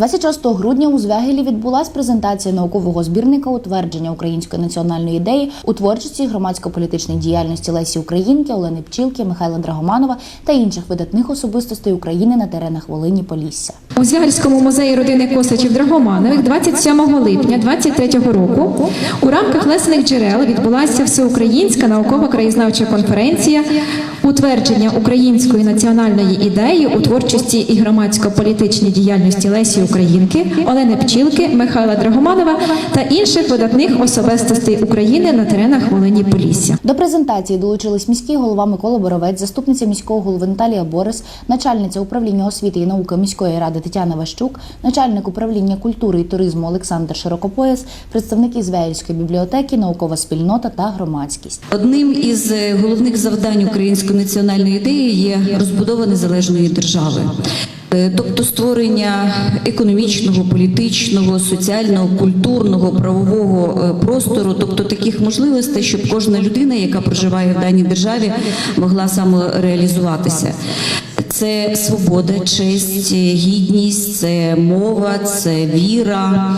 26 грудня у Звягелі відбулась презентація наукового збірника утвердження української національної ідеї у творчості громадсько-політичної діяльності Лесі Українки, Олени Пчілки, Михайла Драгоманова та інших видатних особистостей України на теренах Волині Полісся. У Звягельському музеї родини Косачів Драгоманових 27 липня 23 року у рамках лесених джерел відбулася всеукраїнська наукова краєзнавча конференція утвердження української національної ідеї у творчості і громадсько-політичній діяльності Лесі Українки, Олени Пчілки, Михайла Драгоманова та інших видатних особистостей України на теренах Волині Полісся. До презентації долучились міський голова Микола Боровець, заступниця міського голови Наталія Борис, начальниця управління освіти і науки міської ради Тетяна Ващук, начальник управління культури і туризму Олександр Широкопояс, представники Звягельської бібліотеки, наукова спільнота та громадськість. Одним із е, головних завдань української національної ідеї є розбудова незалежної держави. Е, Тобто створення економічного, політичного, соціального, культурного, правового е, простору, тобто таких можливостей, щоб кожна людина, яка проживає в даній державі, могла самореалізуватися. Це свобода, честь, гідність, це мова, це віра,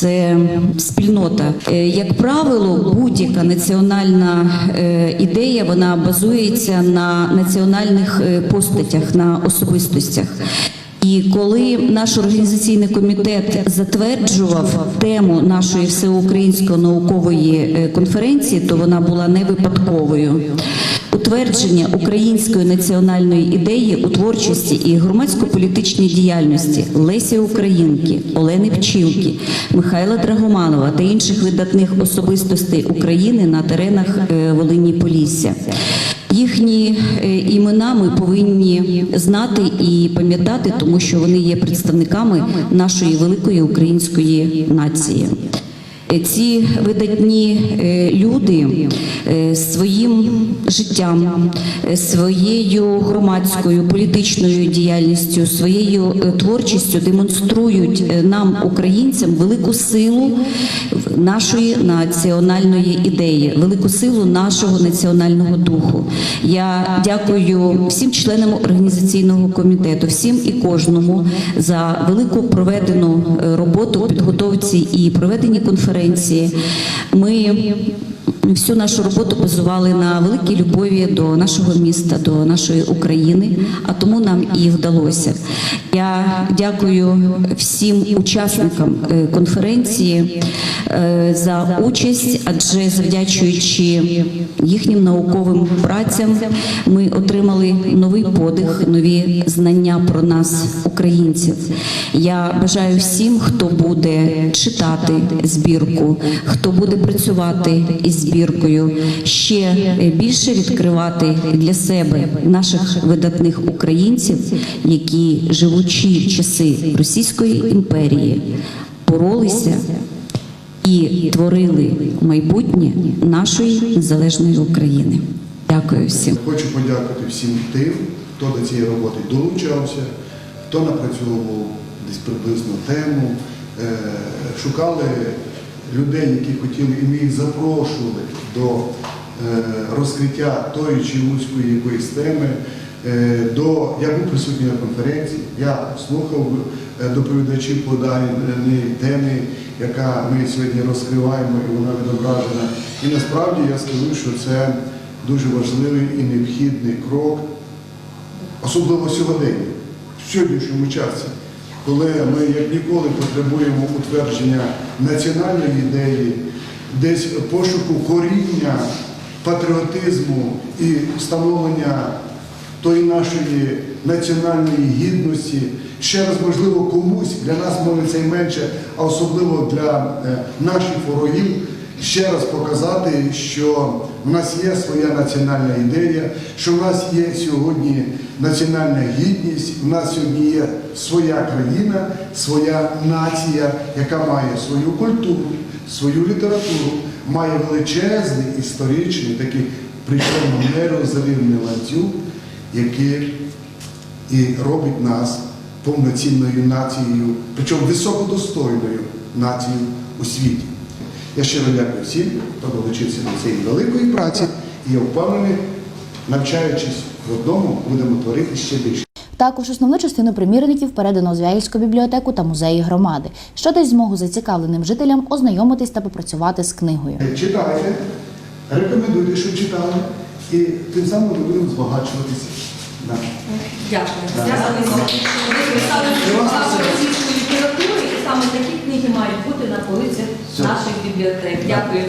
це спільнота. Е, Як правило, будь-яка національна е, ідея вона базується на національних е, постатях, на особистостях. І коли наш організаційний комітет затверджував тему нашої всеукраїнської наукової конференції, то вона була не випадковою. Утвердження української національної ідеї у творчості і громадсько-політичній діяльності Лесі Українки, Олени Пчілки, Михайла Драгоманова та інших видатних особистостей України на теренах е, Волині Полісся. Їхні е, імена ми повинні знати і пам'ятати, тому що вони є представниками нашої великої української нації. Е, Ці видатні люди своїм життям, е, своєю громадською політичною діяльністю, своєю е, творчістю демонструють е, нам, українцям, велику силу нашої національної ідеї, велику силу нашого національного духу. Я дякую всім членам організаційного комітету, всім і кожному за велику проведену роботу підготовці і проведенні конференції. Ми всю нашу роботу базували на великій любові до нашого міста, до нашої України, а тому нам і вдалося. Я дякую всім учасникам е, конференції е, за участь, адже завдячуючи їхнім науковим працям, ми отримали новий подих, нові знання про нас, українців. Я бажаю всім, хто буде читати збірку, хто буде працювати із збіркою, ще більше відкривати для себе наших видатних українців, які живучи часи Російської імперії, боролися і творили майбутнє нашої незалежної України. Дякую всім. Хочу подякувати всім тим, хто до цієї роботи долучався, хто напрацьовував десь приблизно тему, е, шукали людей, які хотіли, і ми їх запрошували до е, розкриття тої чи вузької якоїсь теми. Е, До, я був присутній на конференції, я слухав е, доповідачів по даній яка ми сьогодні розкриваємо і вона відображена. І насправді я скажу, що це дуже важливий і необхідний крок, особливо сьогодення, в сьогоднішньому часі, коли ми як ніколи потребуємо утвердження національної ідеї, десь пошуку коріння, патріотизму і встановлення тої нашої національної гідності. Ще раз, можливо, комусь для нас може це менше, а особливо для е, наших ворогів, ще раз показати, що в нас є своя національна ідея, що в нас є сьогодні національна гідність, в нас сьогодні є своя країна, своя нація, яка має свою культуру, свою літературу, має величезний історичний такий причому нерозривний ланцюг, який і робить нас повноцінною нацією, причому високодостойною нацією у світі. Я щиро дякую всім, хто долучився до цієї великої праці, і я впевнений, навчаючись в одному, будемо творити ще більше. Також основну частину примірників передано у Звягільську бібліотеку та музеї громади, що дасть змогу зацікавленим жителям ознайомитись та попрацювати з книгою. Е, Читайте, рекомендуйте, що читали, і тим самим ми будемо збагачуватися. Дякую. Дякую, саме такі книги мають бути на полицях наших бібліотек. Дякую.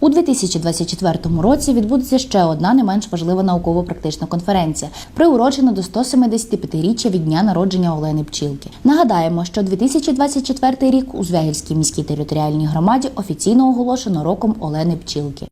У 2024 році відбудеться ще одна не менш важлива науково-практична конференція, приурочена до 175-річчя від дня народження Олени Пчілки. Нагадаємо, що 2024 рік у Звягільській міській територіальній громаді офіційно оголошено роком Олени Пчілки.